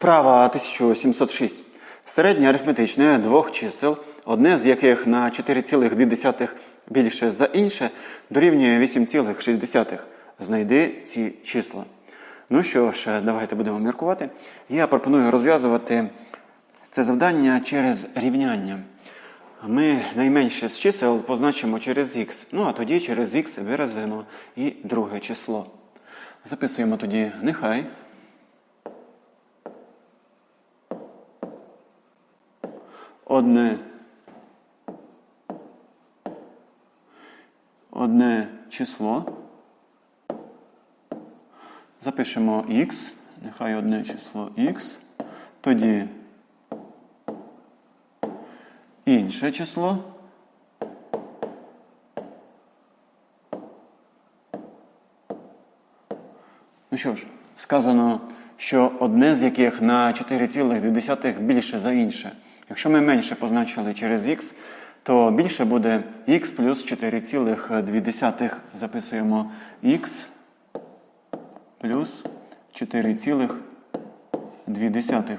Вправа 1706. Середнє арифметичне двох чисел, одне з яких на 4,2 більше за інше, дорівнює 8,6. Знайди ці числа. Ну що ж, давайте будемо міркувати. Я пропоную розв'язувати це завдання через рівняння. Ми найменше з чисел позначимо через х. Ну а тоді через х виразимо і друге число. Записуємо тоді нехай. Одне. Одне число. Запишемо х, нехай одне число х. Тоді інше число. Ну що ж, сказано, що одне з яких на 4,2 більше за інше. Якщо ми менше позначили через х, то більше буде х плюс 4,2. Записуємо х плюс 4,2.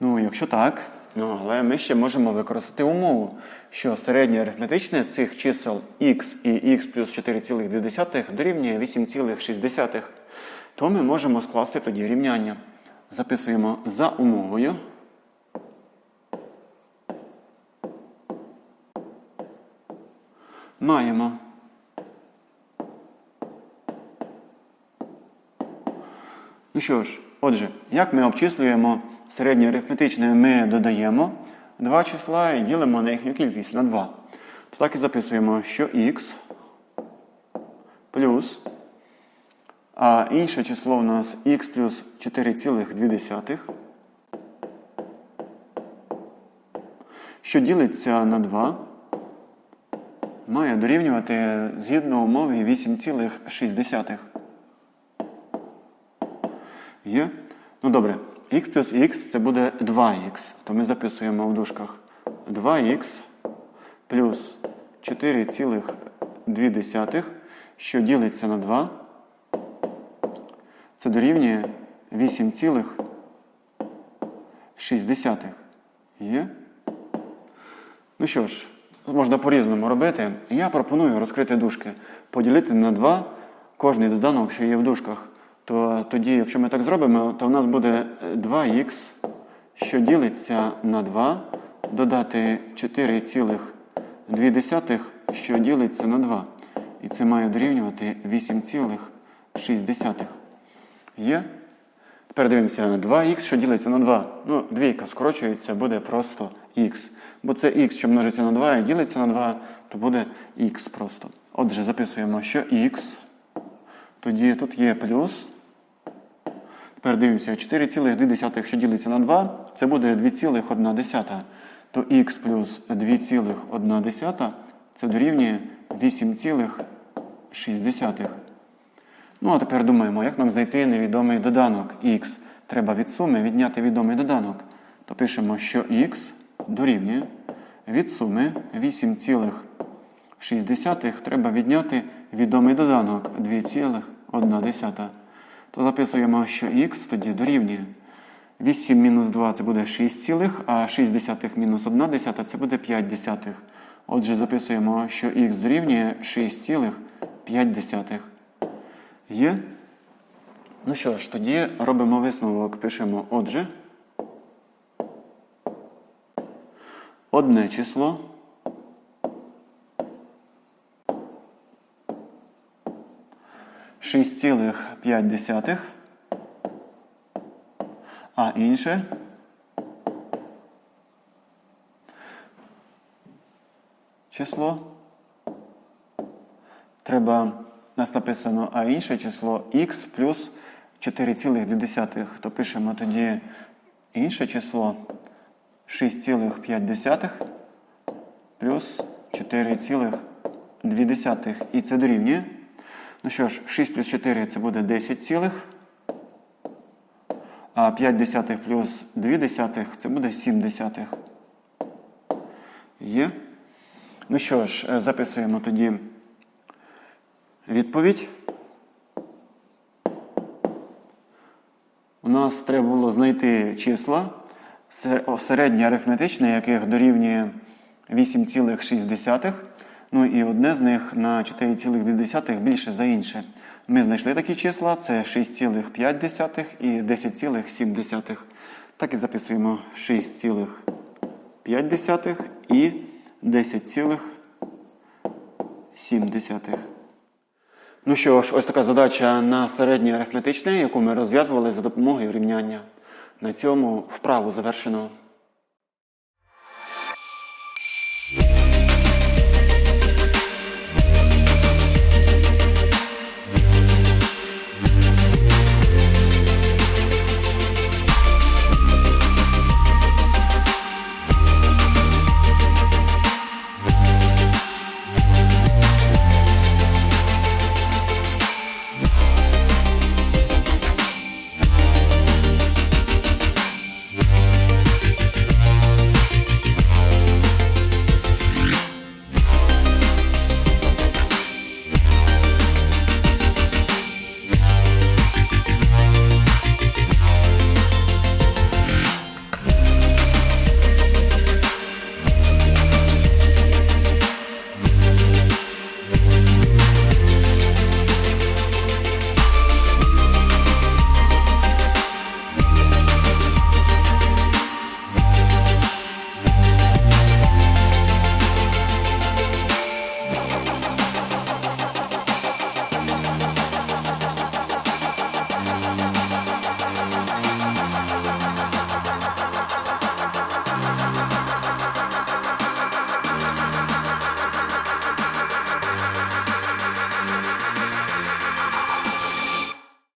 Ну, якщо так, ну, але ми ще можемо використати умову, що середнє арифметичне цих чисел х і х плюс 4,2 дорівнює 8,6. То ми можемо скласти тоді рівняння. Записуємо за умовою. Маємо. Ну що ж, отже, як ми обчислюємо середнє арифметичне, ми додаємо два числа і ділимо на їхню кількість на 2. То так і записуємо, що х плюс, а інше число у нас х плюс 4,2, що ділиться на 2, має дорівнювати згідно умови 8,6. Є? Ну добре, х плюс х це буде 2х. То ми записуємо в дужках 2х плюс 4,2, що ділиться на 2. Це дорівнює 8,6. Є? Ну що ж, можна по-різному робити. Я пропоную розкрити дужки, поділити на 2 кожний доданок, що є в дужках то тоді, якщо ми так зробимо, то у нас буде 2х, що ділиться на 2, додати 4,2, що ділиться на 2. І це має дорівнювати 8,6. Є? Тепер дивимося на 2х, що ділиться на 2. Ну, двійка скорочується, буде просто х. Бо це х, що множиться на 2 і ділиться на 2, то буде х просто. Отже, записуємо, що х. Тоді тут є плюс. Тепер дивимося, 4,2, що ділиться на 2, це буде 2,1. То х плюс 2,1 це дорівнює 8,6. Ну, а тепер думаємо, як нам знайти невідомий доданок х. Треба від суми відняти відомий доданок. То пишемо, що х дорівнює від суми 8,6 треба відняти відомий доданок 2,1. То записуємо, що х тоді дорівнює 8 мінус 2 це буде 6, цілих, а 6 десятих мінус 1 десята це буде 5 десятих. Отже, записуємо, що х дорівнює 6,5. Є? Ну що ж, тоді робимо висновок, пишемо отже. Одне число. Шість цілих п'ять десятих, а інше число. Треба, нас написано, а інше число х плюс 4,2. То пишемо тоді інше число 6,5 плюс 4,2. І це дорівнює. Ну що ж, 6 плюс 4 це буде 10 цілих. А 5 десятих плюс 2 десятих це буде 7 десятих. Є. Ну що ж, записуємо тоді відповідь. У нас треба було знайти числа, середнє арифметичне, яких дорівнює 8,6. Ну і одне з них на 4,2 більше за інше. Ми знайшли такі числа: це 6,5 і 10,7. Так і записуємо 6,5 і 10,7. Ну що ж, ось така задача на середнє арифметичне, яку ми розв'язували за допомогою рівняння. На цьому вправу завершено.